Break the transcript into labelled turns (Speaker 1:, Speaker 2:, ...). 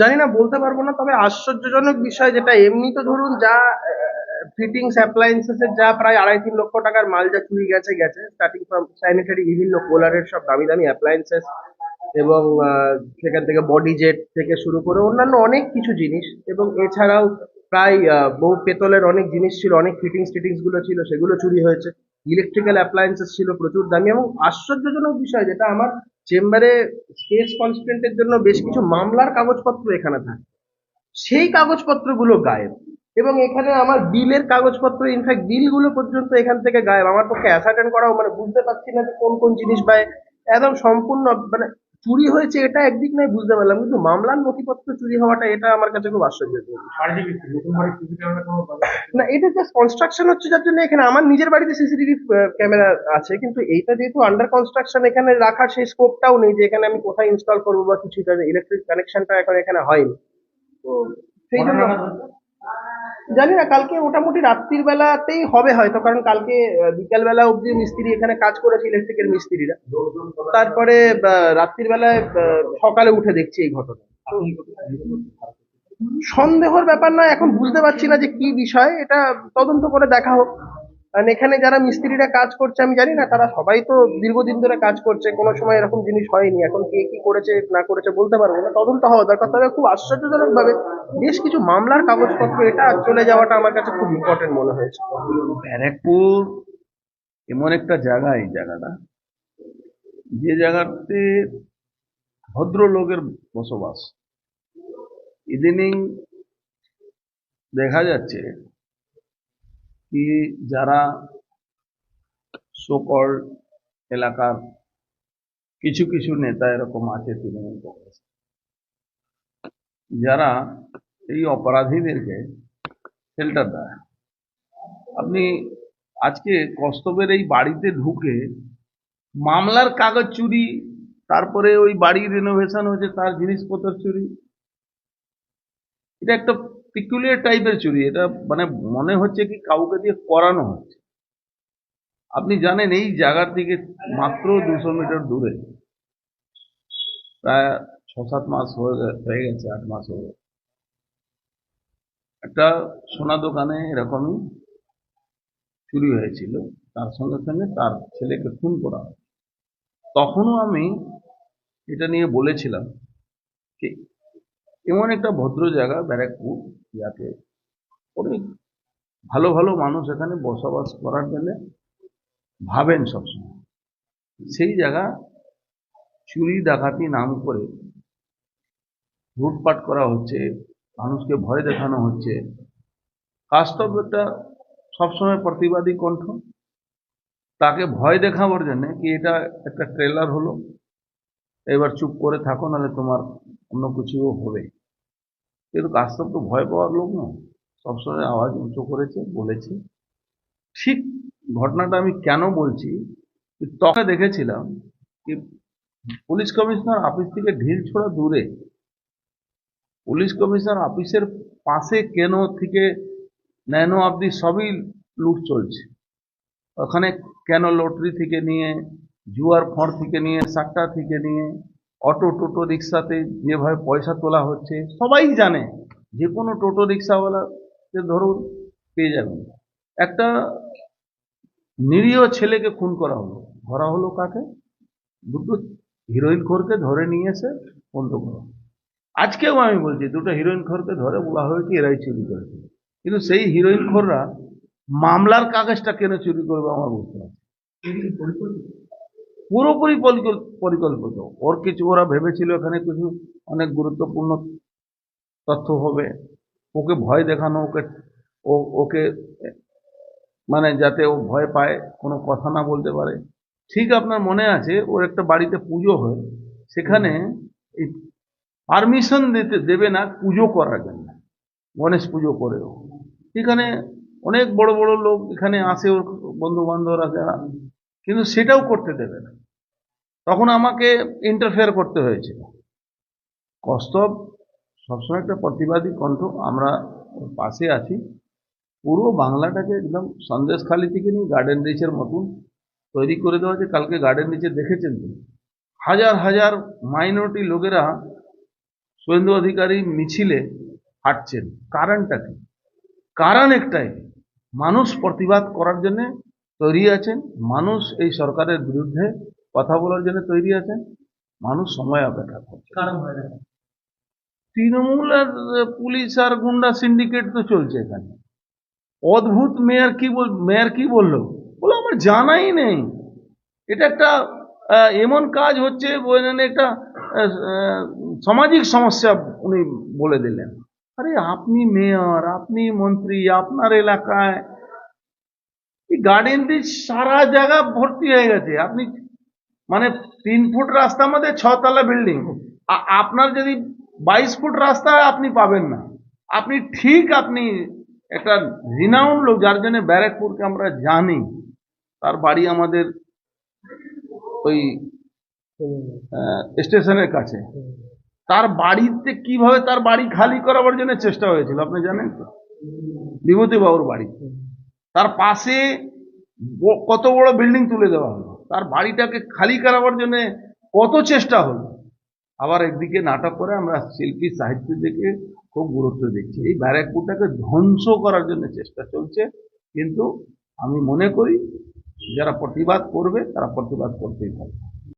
Speaker 1: জানি না বলতে পারব না, তবে আশ্চর্যজনক বিষয় যেটা, এমনি তো ধরুন যা ফিটিংস অ্যাপ্লায়েন্সেস এর যা প্রায় আড়াই তিন লক্ষ টাকার মাল যা চুরি গেছে গেছে। স্টার্টিং ফ্রম স্যানিটারি বিভিন্ন কোলারের সব দামি দামি অ্যাপ্লায়েন্সেস এবং সেখান থেকে বডি জেট থেকে শুরু করে অন্যান্য অনেক কিছু জিনিস এবং এছাড়াও প্রায় বহু পেতলের অনেক জিনিস ছিল, অনেক ফিটিংস টিটিংসগুলো ছিল, সেগুলো চুরি হয়েছে। ইলেকট্রিক্যাল অ্যাপ্লায়েন্সেস ছিল প্রচুর দামি এবং আশ্চর্যজনক বিষয় যেটা আমার চেম্বারে স্পেস কনস্ট্যান্টের জন্য বেশ কিছু মামলার কাগজপত্র এখানে থাকে। সেই কাগজপত্রগুলো গায়েব। এবং এখানে আমার বিলের কাগজপত্র ইনফ্যাক্ট বিলগুলো পর্যন্ত এখান থেকে গায়েব। আমার পক্ষে অ্যাসার্টেন করাও মানে বুঝতে পারছি না যে কোন কোন জিনিস বা একদম সম্পূর্ণ মানে চুরি হয়েছে এটা একদিক নয়, বুঝতে পারলাম। কিন্তু মামলার নথিপত্র চুরি হওয়াটা এটা আমার কাছে খুব আশ্চর্যজনক না, এটা জাস্ট কনস্ট্রাকশন হচ্ছে যার জন্য এখানে আমার নিজের বাড়িতে সিসিটিভি ক্যামেরা আছে, কিন্তু এইটা যেহেতু আন্ডার কনস্ট্রাকশন এখানে রাখার সেই স্কোপটাও নেই যে এখানে আমি কোথায় ইনস্টল করব বা কিছু ইলেকট্রিক কানেকশনটা এখন এখানে হয়নি। তো সেই জন্য জানি না, কালকে মোটামুটি রাত্রির বেলাতেই হবে হয়তো, কারণ কালকে বিকাল বেলা অবধি মিস্ত্রি এখানে কাজ করেছে ইলেকট্রিকের মিস্ত্রিরা। তারপরে রাত্রির বেলায় সকালে উঠে দেখছি এই ঘটনা। সন্দেহর ব্যাপার নয়, এখন বুঝতে পারছি না যে কি বিষয়, এটা তদন্ত করে দেখা হোক। কারণ এখানে যারা মিস্ত্রিরা কাজ করছে, আমি জানি না, তারা সবাই তো দীর্ঘদিন ধরে কাজ করছে, কোনো সময় এরকম জিনিস হয়নি। এখন কে কি করেছে, না করেছে বলতে পারব না। তদন্ত হওয়া দরকার। তবে খুব আশ্চর্যজনক ভাবে বেশ কিছু মামলার কাগজপত্র, এটা চলে যাওয়াটা আমার কাছে খুব ইম্পর্টেন্ট মনে হয়েছে।
Speaker 2: ব্যারাকপুর এমন একটা জায়গা এই জায়গাটা, যে জায়গাতে ভদ্রলোকের বসবাস। ইদানিং দেখা যাচ্ছে কি যারা সকল এলাকার কিছু কিছু নেতা এরকম আছে তৃণমূল কংগ্রেস যারা এই অপরাধীদেরকে শেল্টার দেয়। আপনি আজকে কস্তবের এই বাড়িতে ঢুকে মামলার কাগজ চুরি, তারপরে ওই বাড়ি রিনোভেশন হয়েছে, তার জিনিসপত্র চুরি, এটা একটা পিকুলিয়ার টাইপের চুরি। এটা মানে মনে হচ্ছে কি কাউকে দিয়ে করানো হচ্ছে। আপনি জানেন এই জায়গার থেকে মাত্র দুশো মিটার দূরে প্রায় ছ সাত মাস হয়ে গেছে, আট মাস হয়ে গেছে। একটা সোনা দোকানে এরকমই চুরি হয়েছিল। তার সঙ্গে সঙ্গে তার ছেলেকে খুন করা হয়। তখনও আমি এটা নিয়ে বলেছিলাম যে, এমন একটা ভদ্র জায়গা, ব্যারাকপুর যাতে অনেক ভালো ভালো মানুষ এখানে বসবাস করার জন্য ভাবেন সবসময়। সেই জায়গা চুরি, ডাকাতি, নাম করে লুটপাট করা হচ্ছে, মানুষকে ভয় দেখানো হচ্ছে। বাস্তব একটা সবসময় প্রতিবাদী কণ্ঠ। তাকে ভয় দেখাবার জন্যে কি এটা একটা ট্রেলার হলো? এবার চুপ করে থাকো, নাহলে তোমার অন্য কিছুও হবে। কিন্তু কাস্তব তো ভয় পাওয়ার লোক না সবসময় আওয়াজ উঁচু করেছে, বলেছে। ঠিক ঘটনাটা আমি কেন বলছি? তখন দেখেছিলাম কি পুলিশ কমিশনার অফিস থেকে ঢিল ছোড়া দূরে। পুলিশ কমিশনার অফিসের পাশে কেন থেকে ন্যানো অবধি সবই লুট চলছে। ওখানে কেন লটারি থেকে নিয়ে, জুয়ার ফঁড় থেকে নিয়ে, সাট্টা থেকে নিয়ে অটো, টোটো রিক্সাতে যেভাবে পয়সা তোলা হচ্ছে, সবাই জানে যে কোনো টোটো রিক্সাওয়ালাকে ধরুন পেয়ে যাবেন। একটা নিরীহ ছেলেকে খুন করা হলো। ধরা হলো কাকে? দুটো হিরোইন খোরকে ধরে নিয়ে এসে বন্ধ করা। আজকেও আমি বলছি, দুটো হিরোইন খোরকে ধরে বলা হয়েছে এরাই চুরি করেছে। কিন্তু সেই হিরোইন খোররা মামলার কাগজটা কেন চুরি করবে আমার বুঝতে পারছি। পুরোপুরি পরিকল্পিত। ওর কিছু, ওরা ভেবেছিল এখানে কিছু অনেক গুরুত্বপূর্ণ তথ্য হবে। ওকে ভয় দেখানো, ওকে, ও, ওকে মানে যাতে ও ভয় পায়, কোনো কথা না বলতে পারে। ঠিক আপনার মনে আছে, ওর একটা বাড়িতে পুজো হয়। সেখানে এই পারমিশন দিতে, দেবে না, পুজো করার জন্য। গণেশ পুজো করেও। এখানে অনেক বড় বড় লোক এখানে আসে, ওর বন্ধু বান্ধবরা যারা কিন্তু সেটাও করতে দেবে না। তখন আমাকে ইন্টারফেয়ার করতে হয়েছিল। কস্তব সবসময় একটা প্রতিবাদী কণ্ঠ, আমরা পাশে আছি। পুরো বাংলাটাকে একদম সন্দেশখালি থেকে নিয়ে গার্ডেন রিচের মতন তৈরি করে দেওয়া যে কালকে গার্ডেন রিচে দেখেছেন তো হাজার হাজার মাইনরিটি লোকেরা শুভেন্দু অধিকারী মিছিলে হাঁটছেন। কারণটা কি? কারণ একটাই, মানুষ প্রতিবাদ করার জন্য তৈরি আছেন। মানুষ এই সরকারের বিরুদ্ধে কথা বলার জন্য তৈরি আছেন। মানুষ সময় অপেক্ষা করছে।
Speaker 1: কারণ
Speaker 2: তৃণমূল আর পুলিশ আর গুন্ডা সিন্ডিকেট তো চলছে এখানে। অদ্ভুত মেয়র কি বল মেয়র কি বলল? বলে আমার জানাই নেই। এটা একটা এমন কাজ হচ্ছে একটা সামাজিক সমস্যা উনি বলে দিলেন। আরে আপনি মেয়র আপনি মন্ত্রী আপনার এলাকায় এই গার্ডেন সারা জায়গা ভর্তি হয়ে গেছে। আপনি মানে তিন ফুট রাস্তা মধ্যে ছতলা বিল্ডিং আপনার যদি বাইশ ফুট রাস্তা আপনি পাবেন না। আপনি ঠিক আপনি একটা রিনাউন লোক, যার জন্য ব্যারাকপুরকে আমরা জানি। তার বাড়ি আমাদের ওই স্টেশনের কাছে। তার বাড়িতে কীভাবে তার বাড়ি খালি করাবার জন্য চেষ্টা হয়েছিল, আপনি জানেন তো? বিভূতি বাবুর বাড়ি। তার পাশে কত বড় বিল্ডিং তুলে দেওয়া হলো। তার বাড়িটাকে খালি করাবার জন্য কত চেষ্টা হলো। আবার একদিকে নাটক করে আমরা শিল্পী সাহিত্য দিকে খুব গুরুত্ব দিচ্ছি। এই ব্যারাকপুরটাকে ধ্বংস করার জন্য চেষ্টা চলছে। কিন্তু আমি মনে করি, যারা প্রতিবাদ করবে, তারা প্রতিবাদ করতেই থাকবে।